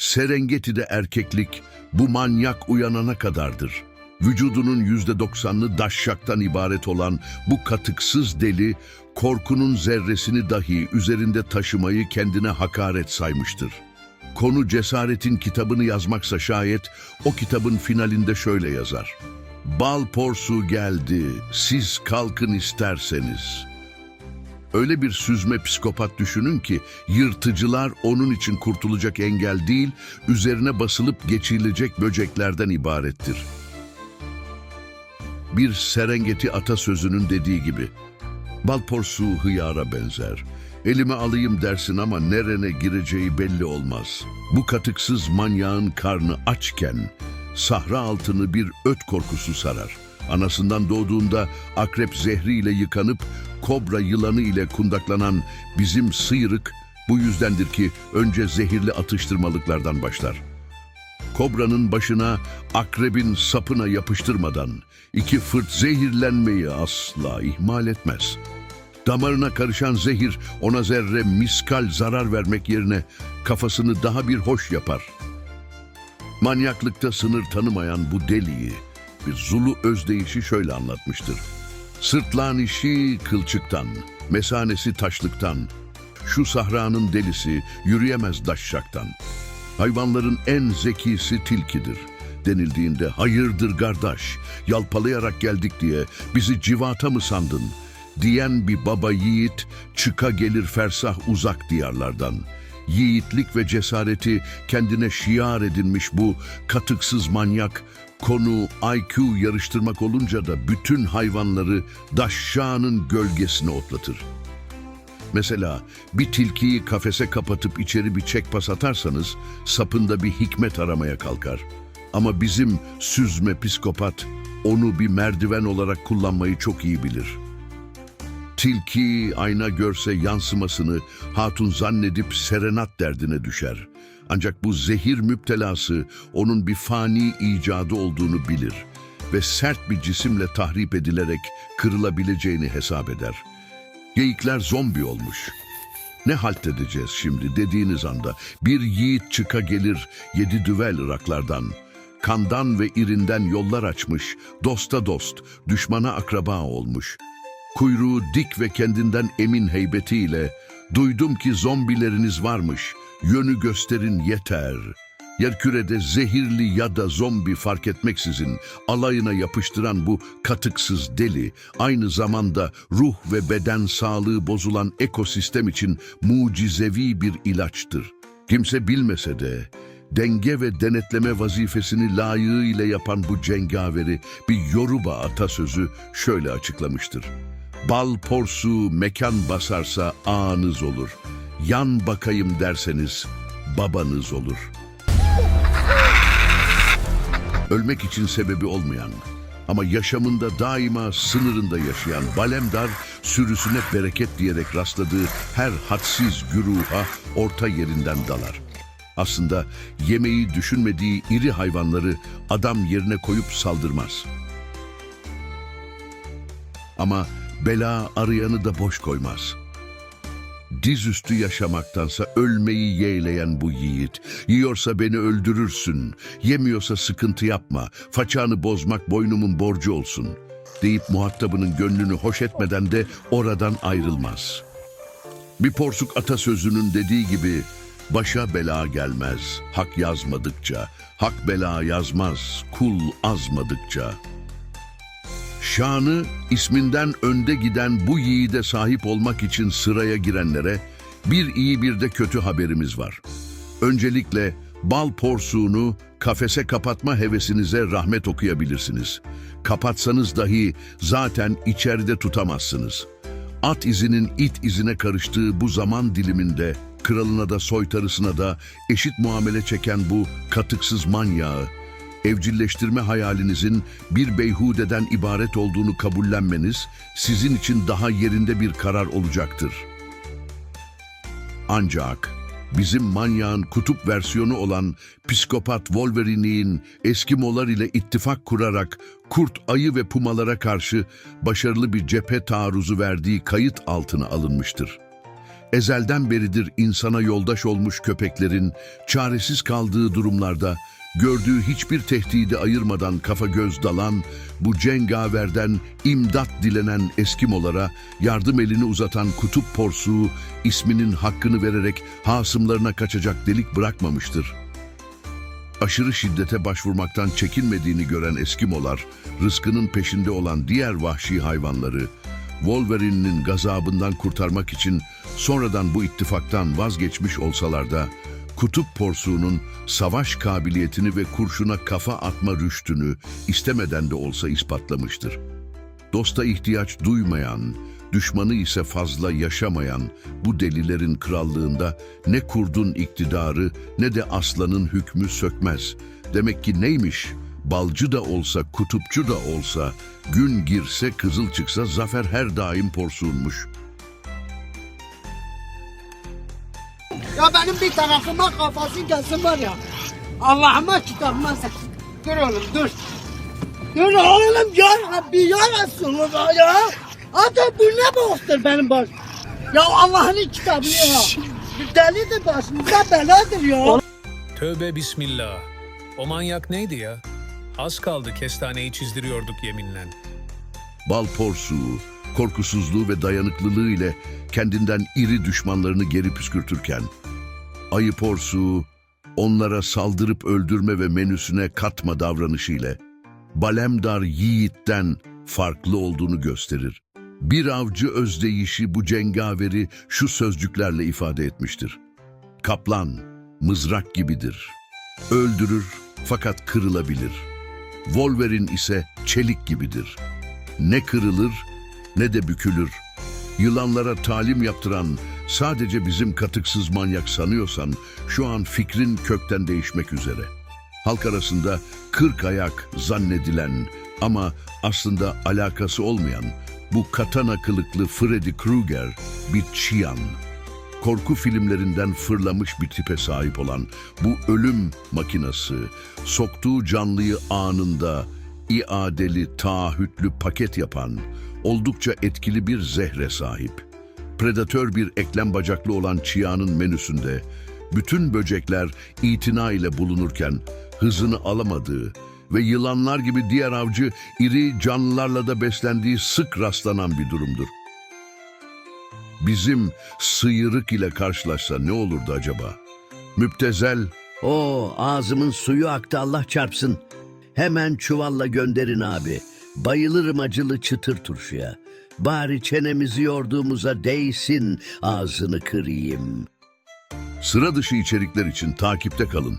Serengeti'de erkeklik bu manyak uyanana kadardır. Vücudunun yüzde doksanını daşşaktan ibaret olan bu katıksız deli, korkunun zerresini dahi üzerinde taşımayı kendine hakaret saymıştır. Konu cesaretin kitabını yazmaksa şayet, o kitabın finalinde şöyle yazar. Bal porsu geldi, siz kalkın isterseniz.'' Öyle bir süzme psikopat düşünün ki yırtıcılar onun için kurtulacak engel değil, üzerine basılıp geçilecek böceklerden ibarettir. Bir Serengeti atasözünün dediği gibi, bal porsu hıyara benzer. Elime alayım dersin ama nerene gireceği belli olmaz. Bu katıksız manyağın karnı açken, sahra altını bir öt korkusu sarar. Anasından doğduğunda akrep zehriyle yıkanıp kobra yılanı ile kundaklanan bizim sıyrık bu yüzdendir ki önce zehirli atıştırmalıklardan başlar. Kobranın başına akrebin sapına yapıştırmadan iki fırt zehirlenmeyi asla ihmal etmez. Damarına karışan zehir ona zerre miskal zarar vermek yerine kafasını daha bir hoş yapar. Manyaklıkta sınır tanımayan bu deliyi bir Zulu özdeyişi şöyle anlatmıştır. Sırtlağın işi kılçıktan, mesanesi taşlıktan, şu sahranın delisi yürüyemez daşşaktan. Hayvanların en zekisi tilkidir. Denildiğinde hayırdır kardeş, yalpalayarak geldik diye bizi civata mı sandın? Diyen bir baba yiğit çıka gelir fersah uzak diyarlardan. Yiğitlik ve cesareti kendine şiar edinmiş bu katıksız manyak Konu IQ yarıştırmak olunca da bütün hayvanları daşşağının gölgesine otlatır. Mesela bir tilkiyi kafese kapatıp içeri bir çekpas atarsanız sapında bir hikmet aramaya kalkar. Ama bizim süzme psikopat onu bir merdiven olarak kullanmayı çok iyi bilir. Tilki ayna görse yansımasını hatun zannedip serenat derdine düşer. Ancak bu zehir müptelası onun bir fani icadı olduğunu bilir ve sert bir cisimle tahrip edilerek kırılabileceğini hesap eder. Geyikler zombi olmuş. Ne halt edeceğiz şimdi dediğiniz anda bir yiğit çıka gelir yedi düvel ıraklardan. Kandan ve irinden yollar açmış, dosta dost, düşmana akraba olmuş. Kuyruğu dik ve kendinden emin heybetiyle, duydum ki zombileriniz varmış, yönü gösterin yeter. Yerkürede zehirli ya da zombi fark etmeksizin alayına yapıştıran bu katıksız deli aynı zamanda ruh ve beden sağlığı bozulan ekosistem için mucizevi bir ilaçtır. Kimse bilmese de denge ve denetleme vazifesini layığıyla yapan bu cengaveri bir Yoruba atasözü şöyle açıklamıştır. Bal porsu mekan basarsa ağınız olur. Yan bakayım derseniz babanız olur. Ölmek için sebebi olmayan ama yaşamında daima sınırında yaşayan Balemdar sürüsüne bereket diyerek rastladığı her hadsiz güruha orta yerinden dalar. Aslında yemeği düşünmediği iri hayvanları adam yerine koyup saldırmaz. Ama bela arayanı da boş koymaz. Dizüstü yaşamaktansa ölmeyi yeğleyen bu yiğit. Yiyorsa beni öldürürsün, yemiyorsa sıkıntı yapma, façanı bozmak boynumun borcu olsun. Deyip muhatabının gönlünü hoş etmeden de oradan ayrılmaz. Bir porsuk atasözünün dediği gibi başa bela gelmez hak yazmadıkça, hak bela yazmaz kul azmadıkça.'' Şanı isminden önde giden bu yiğide sahip olmak için sıraya girenlere bir iyi bir de kötü haberimiz var. Öncelikle bal porsuğunu kafese kapatma hevesinize rahmet okuyabilirsiniz. Kapatsanız dahi zaten içeride tutamazsınız. At izinin it izine karıştığı bu zaman diliminde kralına da soytarısına da eşit muamele çeken bu katıksız manyağı evcilleştirme hayalinizin bir beyhudeden ibaret olduğunu kabullenmeniz sizin için daha yerinde bir karar olacaktır. Ancak bizim manyağın kutup versiyonu olan psikopat Wolverine'in Eskimolar ile ittifak kurarak kurt, ayı ve pumalara karşı başarılı bir cephe taarruzu verdiği kayıt altına alınmıştır. ezelden beridir insana yoldaş olmuş köpeklerin çaresiz kaldığı durumlarda gördüğü hiçbir tehdidi ayırmadan kafa göz dalan bu cengaverden imdat dilenen Eskimolara yardım elini uzatan kutup porsuğu isminin hakkını vererek hasımlarına kaçacak delik bırakmamıştır. Aşırı şiddete başvurmaktan çekinmediğini gören Eskimolar, rızkının peşinde olan diğer vahşi hayvanları, Wolverine'nin gazabından kurtarmak için sonradan bu ittifaktan vazgeçmiş olsalar da, kutup porsuğunun savaş kabiliyetini ve kurşuna kafa atma rüştünü istemeden de olsa ispatlamıştır. Dosta ihtiyaç duymayan, düşmanı ise fazla yaşamayan bu delilerin krallığında ne kurdun iktidarı ne de aslanın hükmü sökmez. Demek ki neymiş? Balcı da olsa, kutupçu da olsa, gün girse kızıl çıksa zafer her daim porsuğunmuş. Benim bir tarafıma kafası gelsin var ya. Allah'ıma kitabıma sen. Dur oğlum dur. Dur oğlum ya Rabbi ya Resulullah ya. Hatta bu ne boktur benim baş. Ya Allah'ın kitabı ya. Delidir başımıza beladır ya. Tövbe bismillah. O manyak neydi ya? Az kaldı kestaneyi çizdiriyorduk yeminle. Bal porsuğu, korkusuzluğu ve dayanıklılığı ile kendinden iri düşmanlarını geri püskürtürken, ayı porsuğu onlara saldırıp öldürme ve menüsüne katma davranışıyla Balemdar yiğitten farklı olduğunu gösterir. Bir avcı özdeyişi bu cengaveri şu sözcüklerle ifade etmiştir. Kaplan, mızrak gibidir. Öldürür fakat kırılabilir. Wolverine ise çelik gibidir. Ne kırılır ne de bükülür. Yılanlara talim yaptıran sadece bizim katıksız manyak sanıyorsan şu an fikrin kökten değişmek üzere. Halk arasında kırk ayak zannedilen ama aslında alakası olmayan bu katana kılıklı Freddy Krueger bir çiyan. Korku filmlerinden fırlamış bir tipe sahip olan bu ölüm makinası soktuğu canlıyı anında iadeli, taahhütlü paket yapan oldukça etkili bir zehre sahip. Predatör bir eklem bacaklı olan Chia'nın menüsünde bütün böcekler itina ile bulunurken hızını alamadığı ve yılanlar gibi diğer avcı iri canlılarla da beslendiği sık rastlanan bir durumdur. Bizim sıyırık ile karşılaşsa ne olurdu acaba? Müptezel Oo ağzımın suyu aktı Allah çarpsın. Hemen çuvalla gönderin abi. Bayılırım acılı çıtır turşuya. Bari çenemizi yorduğumuza değsin ağzını kırayım. sıra dışı içerikler için takipte kalın.